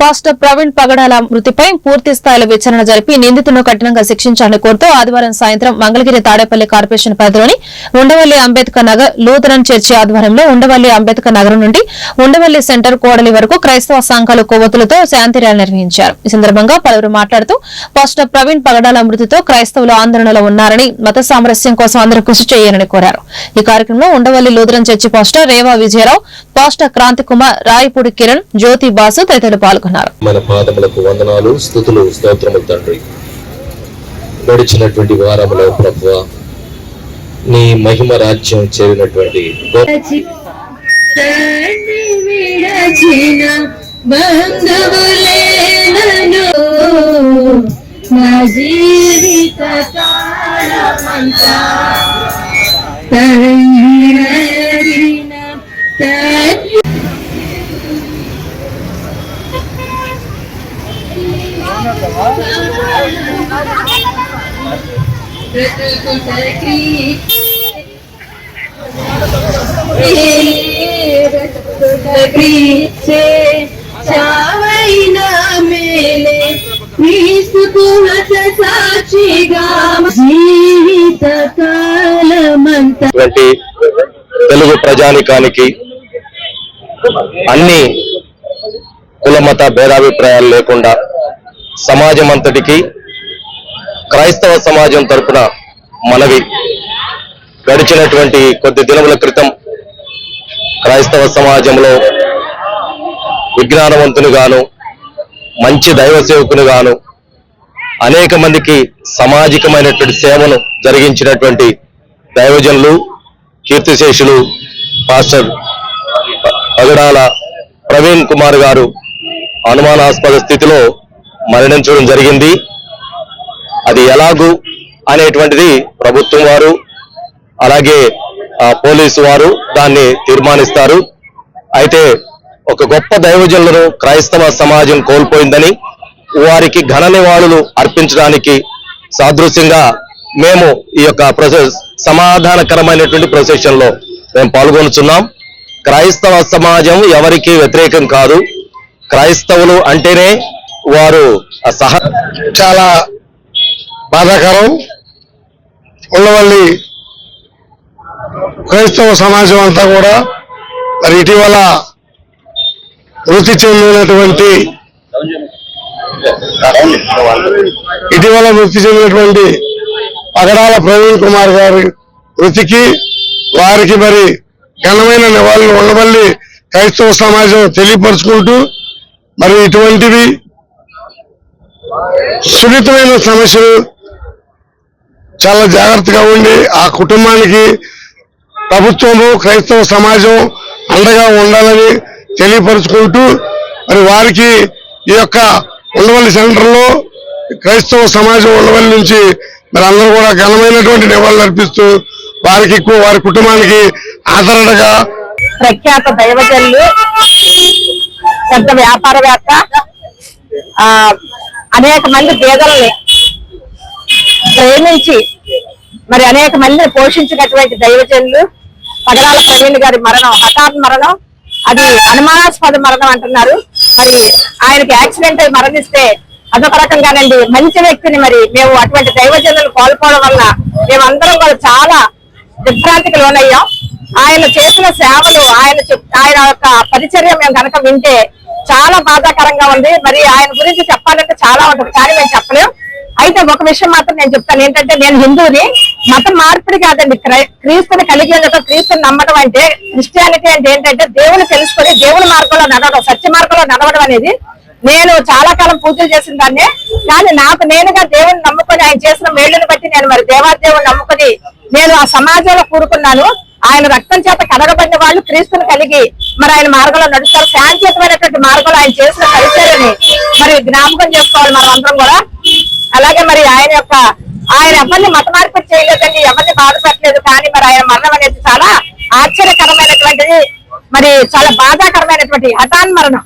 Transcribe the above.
Pastor Praveen పగడాల మృతిపై పూర్తి స్థాయిలో విచారణ జరిపి నిందితులను కఠినంగా శిక్షించాలని కోరుతూ ఆదివారం సాయంత్రం మంగళగిరి తాడేపల్లి కార్పొరేషన్ పరిధిలోని ఉండవల్లి అంబేద్కర్ నగర్ లూథరన్ చర్చి ఆధ్వర్యంలో ఉండవల్లి అంబేద్కర్ నగరం నుండి ఉండవల్లి సెంటర్ కోడలి వరకు క్రైస్తవ సంఘాలు కొవ్వొత్తులతో శాంతి ర్యాలీ నిర్వహించారు. ఈ సందర్భంగా పలువురు మాట్లాడుతూ పాస్టర్ ప్రవీణ్ పగడాల మృతితో క్రైస్తవులు ఆందోళనలో ఉన్నారని మత సామరస్యం కోసం అందరూ కృషి చేయాలని కోరారు. ఈ కార్యక్రమంలో Undavalli Lutheran church pastor Reva Vijayarao pastor Kranthi Kumar Rayapudi Kiran Jyothi Basu తదితరులు పాల్గొన్నారు. మన పాదములకు వందనాలు స్థుతులు స్తోత్రములు తండ్రి. గడిచినటువంటి వారములో ప్రభు నీ మహిమ రాజ్యం చేరినటువంటి నా జీవిత కాలమంతా చావైన మేలే క్రీస్తుకు హత సాక్షిగా జీవిత కాలమంతా తెలుగు ప్రజానికానికి అన్ని కుల మత భేదాభిప్రాయాలు లేకుండా సమాజం అంతటికి క్రైస్తవ సమాజం తరపున మనవి గడిచినటువంటి కొద్ది దినముల క్రితం క్రైస్తవ సమాజంలో విజ్ఞానవంతునిగాను మంచి దైవ సేవకునిగాను అనేక మందికి సామాజికమైనటువంటి సేవను జరిగించినటువంటి దైవజనులు కీర్తిశేషులు పాస్టర్ పగడాల ప్రవీణ్ కుమార్ గారు అనుమానాస్పద స్థితిలో మరణించడం జరిగింది. అది ఎలాగూ అనేటువంటిది ప్రభుత్వం వారు అలాగే పోలీసు వారు దాన్ని తీర్మానిస్తారు. అయితే ఒక గొప్ప దైవజనులను క్రైస్తవ సమాజం కోల్పోయిందని వారికి ఘన నివాళులు అర్పించడానికి సాదృశ్యంగా మేము ఈ యొక్క ప్రొసెస్ సమాధానకరమైనటువంటి ప్రొసెషన్లో మేము పాల్గొనుచున్నాం. క్రైస్తవ సమాజం ఎవరికి వ్యతిరేకం కాదు. క్రైస్తవులు అంటేనే వారు సహ చాలా బాధాకరం. ఉండవల్లి క్రైస్తవ సమాజం అంతా కూడా మరి ఇటీవల వృత్తి చెందినటువంటి ఇటీవల మృతి చెందినటువంటి పగడాల ప్రవీణ్ కుమార్ గారి వృత్తికి వారికి మరి ఘనమైన నివాళులు ఉండవల్లి క్రైస్తవ సమాజం తెలియపరుచుకుంటూ మరి ఇటువంటివి సున్నితమైన సమస్యలు చాలా జాగ్రత్తగా ఉండి ఆ కుటుంబానికి ప్రభుత్వము క్రైస్తవ సమాజం అండగా ఉండాలని తెలియపరుచుకుంటూ మరి వారికి ఈ యొక్క ఉండవల్లి సెంటర్లో క్రైస్తవ సమాజం ఉండవల్లి నుంచి మరి అందరూ కూడా ఘనమైనటువంటి నివాళులు అర్పిస్తూ వారికి ఎక్కువ వారి కుటుంబానికి ఆదరణగా ప్రఖ్యాత దైవజల్లు పెద్ద వ్యాపారవేత్త అనేక మంది పేదల్ని ప్రేమించి మరి అనేక మందిని పోషించినటువంటి దైవజనులు పగడాల ప్రవీణ్ గారి మరణం హఠాత్ మరణం అది అనుమానాస్పద మరణం అంటున్నారు. మరి ఆయనకి యాక్సిడెంట్ అయి మరణిస్తే అదొక రకంగానండి. మంచి వ్యక్తిని మరి మేము అటువంటి దైవజనులు కోల్పోవడం వల్ల మేమందరం కూడా చాలా దిగ్భ్రాంతికి లోనయ్యాం. ఆయన చేసిన సేవలు ఆయన ఆయన యొక్క పరిచర్య మేము కనుక వింటే చాలా బాధాకరంగా ఉంది. మరి ఆయన గురించి చెప్పాలంటే చాలా ఉంటుంది కానీ మేము చెప్పలేం. అయితే ఒక విషయం మాత్రం నేను చెప్తాను. ఏంటంటే నేను హిందువుని మతం మార్పిడి కాదండి. క్రీస్తుని కలిగి ఉండటం క్రీస్తుని నమ్మడం అంటే క్రిస్టియానిటీ అంటే ఏంటంటే దేవుని తెలుసుకొని దేవుని మార్గంలో నడవడం సత్య మార్గంలో నడవడం అనేది నేను చాలా కాలం పూజలు చేసిన దాన్ని. కానీ నాకు నేనుగా దేవుని నమ్ముకొని ఆయన చేసిన మేళ్ళను బట్టి నేను మరి దేవాదేవుని నమ్ముకొని నేను ఆ సమాజంలో కూరుకున్నాను. ఆయన రక్తం చేత కడగబడిన వాళ్ళు క్రీస్తుని కలిగి మరి ఆయన మార్గంలో నడుస్తారు. శాంతియుతమైనటువంటి మార్గంలో ఆయన చేసిన పరిచర్యని మరి జ్ఞాపకం చేసుకోవాలి మనం అందరం కూడా. అలాగే మరి ఆయన యొక్క ఆయన ఎవరిని మత మార్పిడి చేయలేదండి ఎవరిని బాధపడలేదు కానీ మరి ఆయన మరణం అనేది చాలా ఆశ్చర్యకరమైనటువంటిది మరి చాలా బాధాకరమైనటువంటి హఠాన్ మరణం.